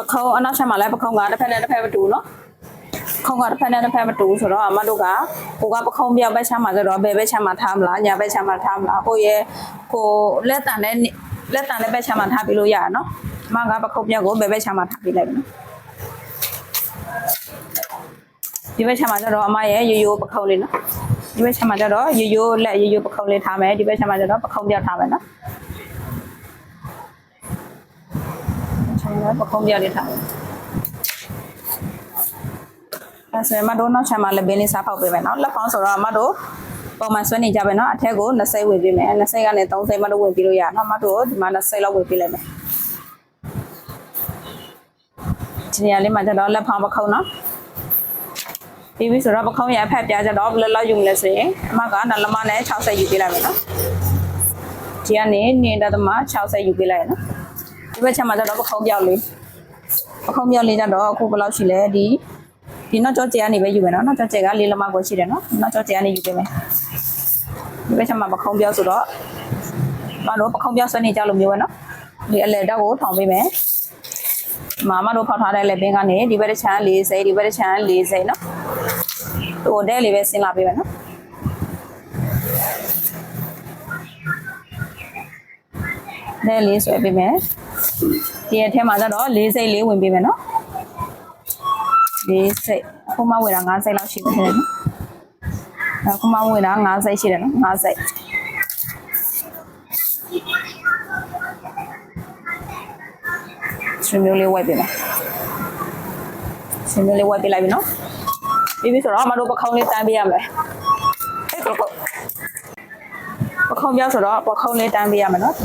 ပခုံးအနောက်ချက်မှာလည်းပခုံးကတစ်ဖက်နဲ့တစ်ဖက်မတူနော်ခုံးကတစ်ဖက်နဲ့တစ်ဖက်မတူဆိုတော့အမတို့ကကိုကပခုံးပြောက်ဘက်ချမ်းမှာဆိုတော့ဘယ်ဘက်ချမ်းမှာထားမလားညာဘက်ချမ်းမှာထားမလားကိုရဲ့ကိုလက်တန်နဲ့လက်တန်နဲ့ဘက်ချမ်းမှာထားပြီးလို့ရရနော်အမကပခုံးပြောက်ကိုဘယ်ဘက်ချမ်းမှာထားပြီးလိုက်မယ်နော်ဒီဘက်ချမ်းမှာကျတော့အမရဲ့ရိုးရိုးပခုံးလေးနော်ဒီဘက်ချမ်းမှာကျတော့ရိုးရိုးလက်ရိုးရိုးပခုံးလေးထားမယ်ဒီဘက်ချမ်းမှာကျတော့ပခုံးပြောက်ထားမယ်နော် ချိ န်ရပခုံးပြလေးထားတယ်အဲဆိုရင်မတို့နောက်ချက်မှာလည်းဘင်းလေးစားဖောက်ပေးမယ်နော်လက်ဖောင်းဆိုတော့မတို့ပုံမှန်ဆွဲနေကြပဲနော်အထက်ကို20ဝင်ပေးမယ်20ကနေ30မတို့ဝင်ပြီးလို့ရနော်မတို့ဒီမှာ20လောက်ဝင်ပေးလိုက်မယ်ဒီနေရာလေးမှာကျတော့လက်ဖောင်းပခုံးနော်ပြီးပြီဆိုတော့ပခုံးရအဖက်ပြကြတော့ဘယ်လိုလောက်ယူမလဲဆိုရင်အမကနလမနဲ့60ယူပေးလိုက်မယ်နော်ဒီကနေနေတဲ့သမ60ယူပေးလိုက်ရနော် ဒီဘက်ချက်မှာကျတော့ပခုံးပြောက်လေးပခုံးပြောက်လေးကျတော့အခုဘယ်လောက်ရှိလဲဒီဒီနောက်ကျောကျဲကနေပဲယူမယ်နော်နောက်ကျောကျဲကလေးလက်မကိုရှိတယ်နော်နောက်ကျောကျဲကနေယူပေးမယ်ဒီဘက်ချက်မှာပခုံးပြောက်ဆိုတော့မတို့ပခုံးပြောက်ဆွဲနေကြလို့မျိုးပဲနော်ဒီအလဲတော့ကိုထောင်ပေးမယ်မမတို့ဖောက်ထားတဲ့လက်ပင်ကနေဒီဘက်တစ်ချမ်း40ဒီဘက်တစ်ချမ်း40နော်ဟိုတဲ့လေးပဲဆင်းလာပေးမယ်နော်တဲ့လေးဆွဲပေးမယ် ဒီအထဲမှာကျတော့၄စိတ်လေးဝင်ပေးမယ်နော်၄စိတ်အခုမှဝင်တာ၅စိတ်လောက်ရှိတယ်နော်အခုမှဝင်တာ၅စိတ်ရှိတယ်နော်၅စိတ်ဆွေမျိုးလေးဝိုက်ပေးမယ်ဆွေမျိုးလေးဝိုက်ပေးလိုက်ပြီနော်ပြီးပြီဆိုတော့အမတို့ပခုံးလေးတန်းပေးရမယ်ဟဲ့ကောပခုံးပြောဆိုတော့ပခုံးလေးတန်းပေးရမယ်နော်ဒီ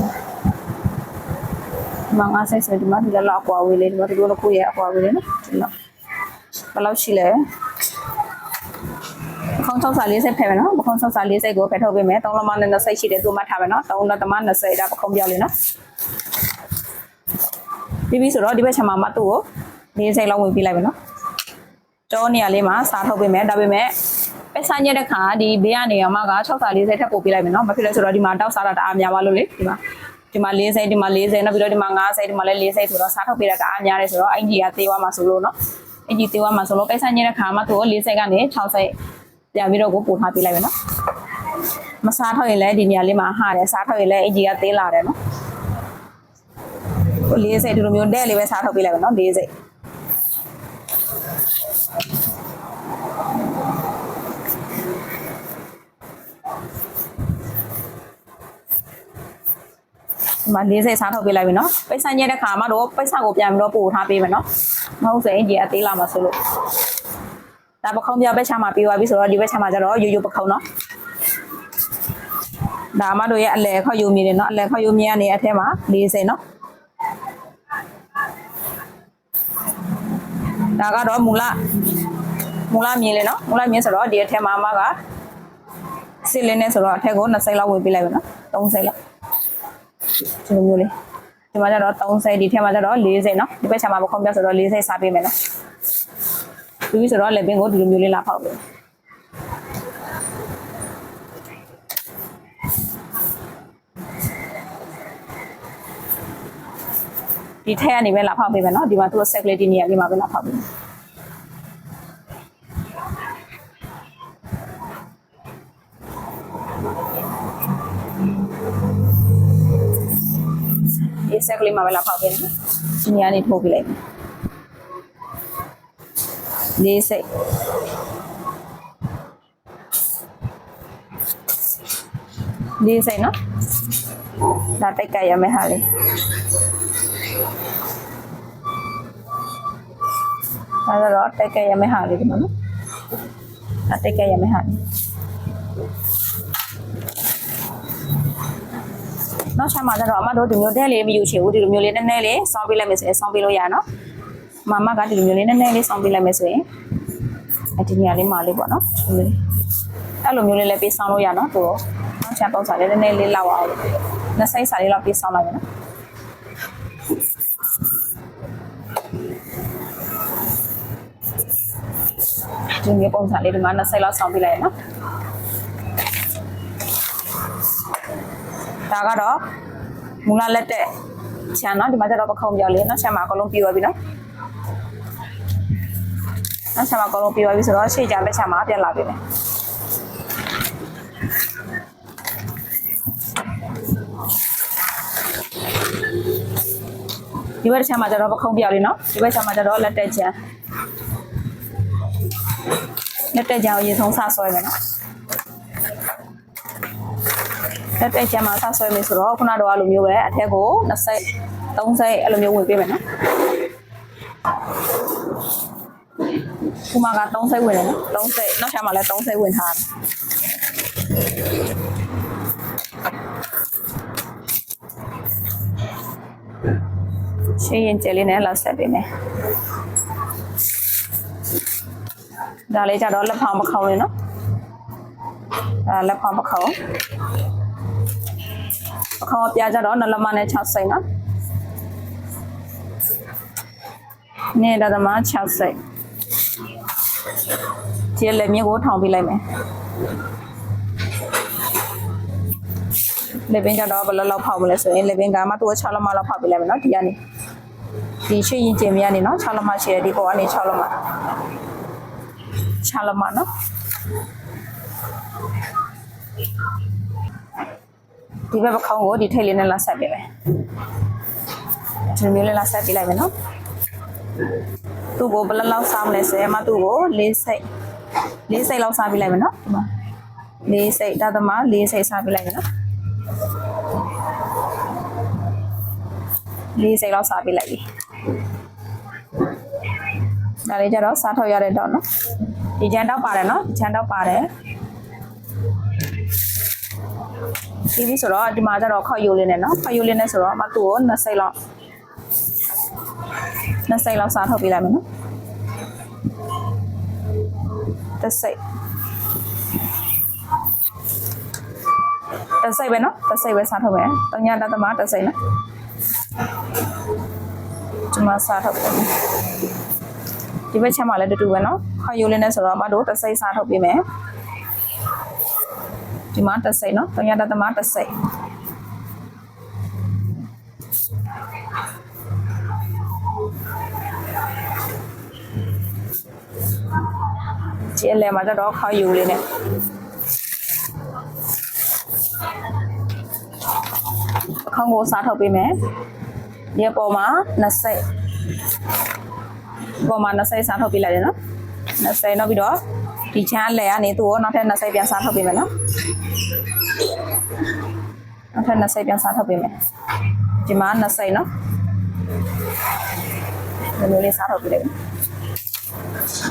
မှာငါဆိုင်ဆိုဒီမှာဒီလောက်အကွာဝေးလေးဒီမှာဒီလိုတစ်ခုရဲ့အကွာဝေးလေးနော်ဒီလောက်ဘယ်လောက်ရှိလဲပခုံး6စာ40ဖယ်မယ်နော်ပခုံး6စာ40ကိုဖယ်ထုတ်ပေးမယ်3လမနဲ့20ရှိတယ်သူမှတ်ထားမယ်နော်3လသမ20ဒါပခုံးပြောက်လေးနော်ပြီးပြီဆိုတော့ဒီဘက်ချက်မှာမတူကို40လောက်ဝင်ပြလိုက်မယ်နော်ကျောနေရာလေးမှာစားထုတ်ပေးမယ်ဒါပေမဲ့ပက်ဆာညက်တဲ့ခါဒီဘေးကနေရမက6စာ40ထပ်ပို့ပေးလိုက်မယ်နော်ဘာဖြစ်လဲဆိုတော့ဒီမှာတောက်စားတာတအားများပါလို့လေဒီမှာ ဒီမှာ40ဒီမှာ40နောက်ပြီးတော့ဒီမှာ50ဒီမှာလည်း40ဆိုတော့စားထုတ်ပေးတာတအားများတယ်ဆိုတော့အင်ဂျီကသေးသွားမှာဆိုလို့နော်အင်ဂျီသေးသွားမှာဆိုလို့ပိတ်ဆိုင်ညတဲ့ခါမှာသူက40ကနေ60ပြန်ပြီးတော့ကိုပို့ထားပေးလိုက်မယ်နော်မစားထုတ်ရင်လည်းဒီနေရာလေးမှာဟာတယ်စားထုတ်ရင်လည်းအင်ဂျီကသေးလာတယ်နော်ကို40ဒီလိုမျိုးတဲ့လေးပဲစားထုတ်ပေးလိုက်မယ်နော်40 ဒီမှာ40စားထုတ်ပေးလိုက်ပြီနော်ပိတ်ဆိုင်ညက်တဲ့ခါမှာတော့ပိတ်ဆာကိုပြန်ပြီးတော့ပို့ထားပေးမယ်နော်မဟုတ်ဆိုရင်အင်ဂျီအသေးလာမှာဆိုလို့ဒါပခုံးပြဘက်ချမှာပြီးသွားပြီဆိုတော့ဒီဘက်ချမှာကျတော့ရိုးရိုးပခုံးနော်ဒါအမတို့ရဲ့အလဲခေါက်ယူမြေတယ်နော်အလဲခေါက်ယူမြေကနေအထဲမှာ40နော်ဒါကတော့မူလမူလမြေလေနော်မူလမြေဆိုတော့ဒီအထဲမှာအမကစစ်လင်းနေဆိုတော့အထက်ကို20လောက်ဝင်ပေးလိုက်ပြီနော်30လောက် ဒီလိုမျိုးလေးဒီမှာကျတော့30ဒီထက်မှာကျတော့40เนาะဒီဘက်ချာမှာပခုံးပြဆိုတော့40စားပေးမယ်နော်ပြီးပြီဆိုတော့လက်ပင်ကိုဒီလိုမျိုးလေးလာဖောက်ပေးဒီထက်ကနေပဲလာဖောက်ပေးမယ်နော်ဒီမှာသူ့ circulate နေရာလေးမှာပဲလာဖောက်ပေးမယ် ဒီ circulate မှာပဲလာဖောက်ပေးမယ်နော်ဒီနေရာနေထိုးပေးလိုက်မယ်လေးစိတ်လေးစိတ်နော်ဒါတိတ်ကြရမယ်ဟာလေးဒါတော့တိတ်ကြရမယ်ဟာလေးဒီမှာနော်ဒါတိတ်ကြရမယ်ဟာလေး နောက်ချက်မှာကျတော့အမတို့ဒီမျိုးတဲ့လေးမယူချင်ဘူးဒီလိုမျိုးလေးနည်းနည်းလေးစောင်းပေးလိုက်မယ်ဆိုရင်စောင်းပေးလို့ရနော်မမကဒီလိုမျိုးလေးနည်းနည်းလေးစောင်းပေးလိုက်မယ်ဆိုရင်အဒီနေရာလေးမှာလေးပေါ့နော်ဒီလိုအဲ့လိုမျိုးလေးလည်းပေးစောင်းလို့ရနော်သူနောက်ချက်ပုံစံလေးနည်းနည်းလေးလောက်အောင်နှစ်စိမ့်စာလေးလောက်ပေးစောင်းလိုက်မယ်နော်ဒီမျိုးပုံစံလေးဒီမှာနှစ်စိမ့်လောက်စောင်းပေးလိုက်ရနော် ဒါကတော့မူလလက်တဲ့ချန်เนาะဒီမှာကျတော့ပခုံးပြောက်လေးเนาะချန်မှာအကုန်လုံးပြီးသွားပြီเนาะ နောက်ချက်မှာအကုန်လုံးပြီးသွားပြီဆိုတော့ရှေ့ကြလက်ချက်မှာပြန်လာပြီမယ်ဒီဘက်တစ်ချက်မှာကျတော့ပခုံးပြောက်လေးနော်ဒီဘက်ချက်မှာကျတော့လက်တက်ချံလက်တက်ချံကိုရေဆုံးဆဆွဲမယ်နော် လက်တက်ချံမှာဆဆွဲမယ်ဆိုတော့ခုနကတော့လိုမျိုးပဲအထက်ကို20 30အဲ့လိုမျိုးဝင်ပေးမယ်နော်ခုမှက30ဝင်တယ်နော်30နောက်ချက်မှာလည်း30ဝင်ထားတယ်ရှင်းရင်ကျလေးနဲ့လောက်ဆက်ပေးမယ်ဒါလေးကြတော့လက်ဖောင်မခေါင်းလေးနော်ဒါလက်ဖောင်မခေါင်းမ ခေါင်းပြကြတော့နှလုံးမနဲ့6စိတ်နော်နေတာသမား6စိတ်ဒီလက်မြေကိုထောင်ပြလိုက်မယ်လေပင်ကြတော့ဘယ်လောက်လောက်ဖောက်မလဲဆိုရင်လေပင်ကမှသူ့ကို6လက်မလောက်ဖောက်ပြလိုက်မယ်နော်ဒီကနေဒီရှိရင်ကျင်မြကနေနော်6လက်မရှိတဲ့ဒီပေါ်ကနေ6လက်မ6လက်မနော် ဒီဘက်ပခေါင်းကိုဒီထိတ်လေးနဲ့လာဆက်ပေးမယ်ဒီမျိုးလေးလာဆက်ပေးလိုက်မယ်နော်သူ့ကိုဘယ်လောက်လောက်စားမလဲဆိုရင်မှသူ့ကို၄စိတ်၄စိတ်လောက်စားပေးလိုက်မယ်နော်ဒီမှာ၄စိတ်ဒါသမား၄စိတ်စားပေးလိုက်မယ်နော်လေးစိတ်လောက်စားပေးလိုက်ပြီဒါလေးကြတော့စားထုတ်ရတဲ့တော့နော်ဒီချန်တော့ပါတယ်နော်ချန်တော့ပါတယ် ပြီးပြီဆိုတော့ဒီမှာကျတော့ခေါက်ယိုလေးနဲ့နော်ခေါက်ယိုလေးနဲ့ဆိုတော့အမသူ့ကို2စိတ်လောက်2စိတ်လောက်စားထုတ်ပေးလိုက်မယ်နော်တစ်စိတ်တစ်စိတ်ပဲနော်တစ်စိတ်ပဲစားထုတ်မယ်တညာတသမတစ်စိတ်နော်ဒီမှာစားထုတ်ပေးမယ်ဒီဘက်ချက်မှာလည်းတူတူပဲနော်ခေါက်ယိုလေးနဲ့ဆိုတော့အမတို့တစ်စိတ်စားထုတ်ပေးမယ် ဒီမှာတစ်စိတ်နော်တညာတသမတစ်စိတ်ဒီအလဲမှာကျတော့ခေါက်ယိုလေးနဲ့ခေါင်းကိုစားထုတ်ပေးမယ်ဒီအပေါ်မှာ20ပေါ်မှာ20စားထုတ်ပေးလိုက်တယ်နော်20နောက်ပြီးတော့ဒီချမ်းလဲကနေသူ့ကိုနောက်ထပ်20ပြန်စားထုတ်ပေးမယ်နော် နောက်ထပ်20ပြန်စားထုတ်ပေးမယ်ဒီမှာ20နော်ဒီလိုလေးစားထုတ်ပေးလိုက်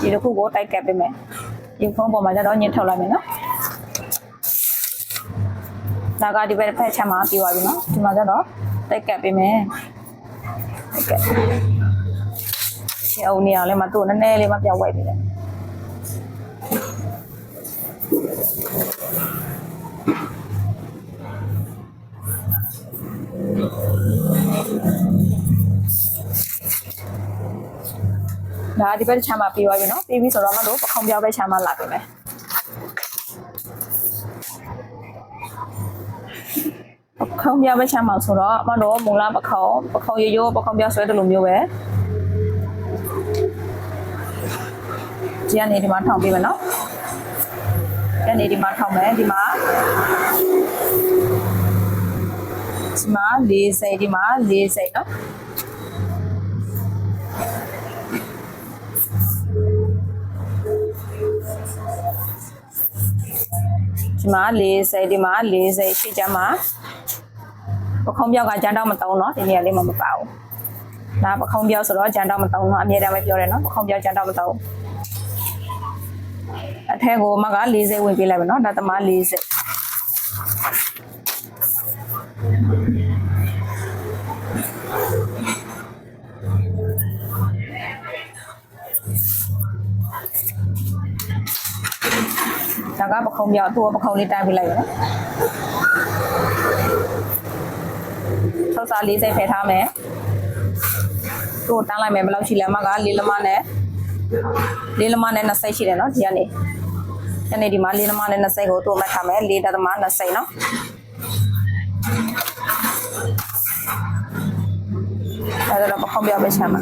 ဒီတစ်ခုကိုတိုက်ကပ်ပေးမယ်ဒီဖုန်းပေါ်မှာကျတော့ညှစ်ထုတ်လိုက်မယ်နော်ဒါကဒီဘက်ဖက်ချက်မှာပြီးသွားပြီနော်ဒီမှာကျတော့တိုက်ကပ်ပေးမယ်တိုက်ကပ်ဒီအုံနေအောင်လေးမသူ့နည်းနည်းလေးမပြောင်းဝိုက်ပေးတယ် ဒါဒီဘက်ချမ်းမှာပြီးသွားပြီနော်ပြီးပြီဆိုတော့မတို့ပခုံးပြောင်းဘက်ချမ်းမှာလာပြီမယ်ပခုံးပြောင်းဘက်ချမ်းမှာဆိုတော့မတို့မူလာပခုံးပခုံးရိုးရိုးပခုံးပြောင်းဆွဲတယ်လို့မျိုးပဲဒီကနေဒီမှာထောင်ပေးမယ်နော်ဒီကနေဒီမှာထောင်မယ်ဒီမှာ ဒီမှာ40ဒီမှာ40နော် ဒီမှာ40ဒီမှာ40ရှိကြမှာပခုံးပြောက်ကဂျန်တော့မတုံးเนาะဒီနေရာလေးမှမပါဘူးဒါပခုံးပြောက်ဆိုတော့ဂျန်တော့မတုံးเนาะအမြဲတမ်းပဲပြောတယ်เนาะပခုံးပြောက်ဂျန်တော့မတုံးအထက်ကိုမက40ဝင်ပေးလိုက်မယ်เนาะဒါတမ40 ဒါကပခုံးပြောက်သူ့ပခုံးလေးတိုင်းပြလိုက်ရအောင်ဆောက်စာ40ဖယ်ထားမယ်သူ့တန်းလိုက်မယ်ဘယ်လောက်ရှိလဲမကလေးလမနဲ့လေးလမနဲ့20ရှိတယ်နော်ဒီကနေဒီနေ့ဒီမှာလေးလမနဲ့20ကိုသူ့မှတ်ထားမယ်4.20နော် ဒါတော့ပခုံးပြောက်ပဲချမ်းပါ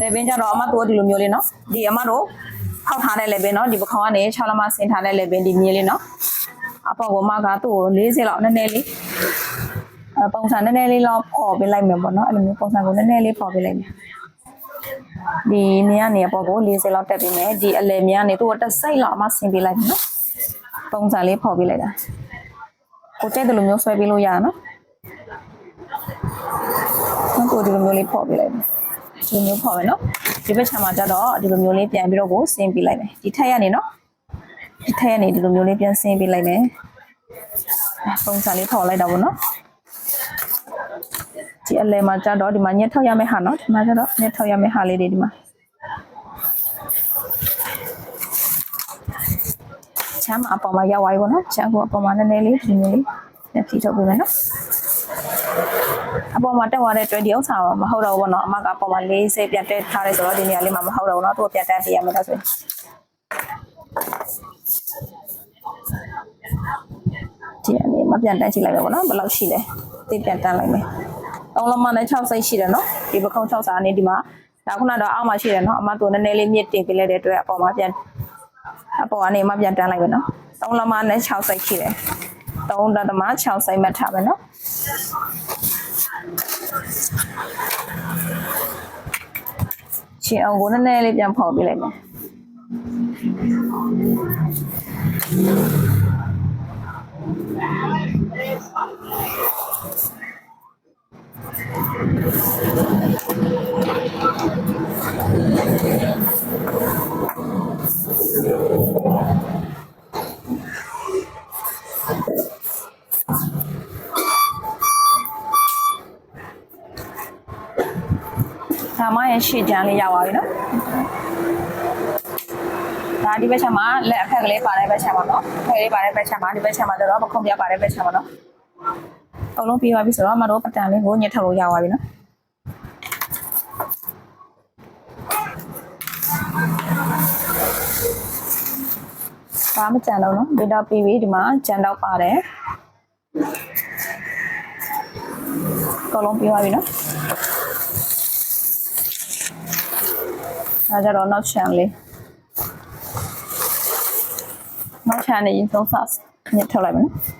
လေဘင်းကြတော့အမတို့ဒီလိုမျိုးလေးနော်ဒီအမတို့ဖောက်ထားတဲ့လေဘင်းနော်ဒီပခေါကနေ6လမဆင်းထားတဲ့လေဘင်းဒီမြေးလေးနော်အပေါ်ကမကသူ့ကို40လောက်နည်းနည်းလေးအပုံစံနည်းနည်းလေးလောက်ပေါ်ပေးလိုက်မယ်ပေါ့နော်အဲ့လိုမျိုးပုံစံကိုနည်းနည်းလေးပေါ်ပေးလိုက်မယ် ဒီနေရာနေအပေါ်ကို40လောက်တက်ပေးမယ်ဒီအလဲများနေသူ့ကိုတစ်စိတ်လောက်အမဆင်းပေးလိုက်မယ်နော်ပုံစံလေးပေါ်ပေးလိုက်တာကိုတဲ့တယ်လိုမျိုးဆွဲပေးလို့ရအောင်နော်နော်ကိုဒီလိုမျိုးလေးပေါ်ပေးလိုက်မယ်ဒီလိုမျိုးဖော်မယ်နော်ဒီဘက်ခြမ်းမှာကျတော့ဒီလိုမျိုးလေးပြန်ပြီးတော့ကိုဆင်းပေးလိုက်မယ်ဒီထက်ရနေနော်ဒီထက်ရနေဒီလိုမျိုးလေးပြန်ဆင်းပေးလိုက်မယ်ပုံစံလေးဖော်လိုက်တော့ဗောနော် ဒီအလဲမှာကြတော့ဒီမှာညက်ထောက်ရမယ့်ဟာနော်ဒီမှာကြတော့ညက်ထောက်ရမယ့်ဟာလေးတွေဒီမှာချမ်းအပေါ်မှာရောက်သွားပြီပေါ့နော်ချမ်းကိုအပေါ်မှာနည်းနည်းလေးဒီနည်းလေးညက်ဖြီးထုတ်ပေးမယ်နော်အပေါ်မှာတက်သွားတဲ့20ဥစ္စာမဟုတ်တော့ဘူးပေါ့နော်အမကအပေါ်မှာ40ပြတ်တက်ထားတယ်ဆိုတော့ဒီနေရာလေးမှာမဟုတ်တော့ဘူးနော်သူ့ကိုပြတ်တက်ပြရမယ်လို့ဆိုရင်ဒီအနေမှာပြန်တက်ကြည့်လိုက်မယ်ပေါ့နော်ဘယ်လောက်ရှိလဲသိပြန်တက်လိုက်မယ် 3လုံးမနဲ့6စိတ်ရှိတယ်နော်ဒီပခုံး6စာအနေဒီမှာဒါခုနတော့အောက်မှာရှိတယ်နော်အမသူနည်းနည်းလေးမြင့်တင်ပြလိုက်တဲ့အတွက်အပေါ်မှာပြန်အပေါ်ကနေအမပြန်တန်းလိုက်ပဲနော်3လုံးမနဲ့6စိတ်ရှိတယ်3တသမ6စိတ်မှတ်ထားပဲနော်ရှင်အောင်ကိုနည်းနည်းလေးပြန်ဖောက်ပြလိုက်မယ် ဒါမှရဲ့ရှေ့ကြမ်းလေးရောက်သွားပြီနော်ဒါဒီဘက်ချက်မှာလက်အခက်ကလေးပါတဲ့ဘက်ချက်ပါနော်ဖယ်လေးပါတဲ့ဘက်ချက်မှာဒီဘက်ချက်မှာတော့ပခုံးပြပါတဲ့ဘက်ချက်ပါနော် အလုံးပြီးသွားပြီဆိုတော့မတို့ပတန်လေးကိုညှစ်ထုတ်လို့ရသွားပြီနော်ဒါမကြံတော့နော်ဒေတာပြီးပြီဒီမှာကြံတော့ပါတယ်အကုန်လုံးပြီးသွားပြီနော်ဒါကြတော့နောက်ချန်လေးနောက်ချန်နေရင်သုံးစားညှစ်ထုတ်လိုက်မယ်နော်